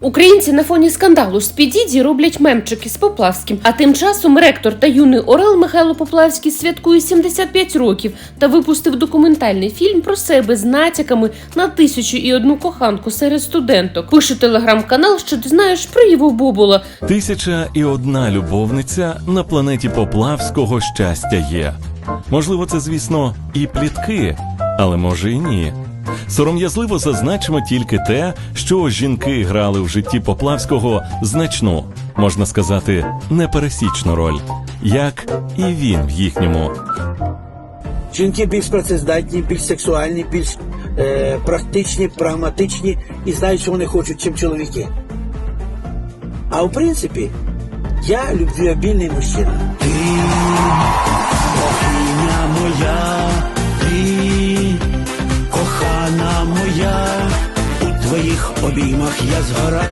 Українці на фоні скандалу з Підіді роблять мемчики з Поплавським. А тим часом ректор та юний орел Михайло Поплавський святкує 75 років та випустив документальний фільм про себе з натяками на тисячу і одну коханку серед студенток. Пише телеграм-канал, що ти знаєш про Іво Бобула. Тисяча і одна любовниця на планеті Поплавського щастя є. Можливо, це, звісно, і плітки, але може і ні. Сором'язливо зазначимо тільки те, що жінки грали в житті Поплавського значну, можна сказати, непересічну роль, як і він в їхньому. Жінки більш працездатні, більш сексуальні, більш е, практичні, прагматичні і знають, що вони хочуть, чим чоловіки. А в принципі, я любвіобільний мужчина. Ти, моя, у твоїх обіймах я згораю.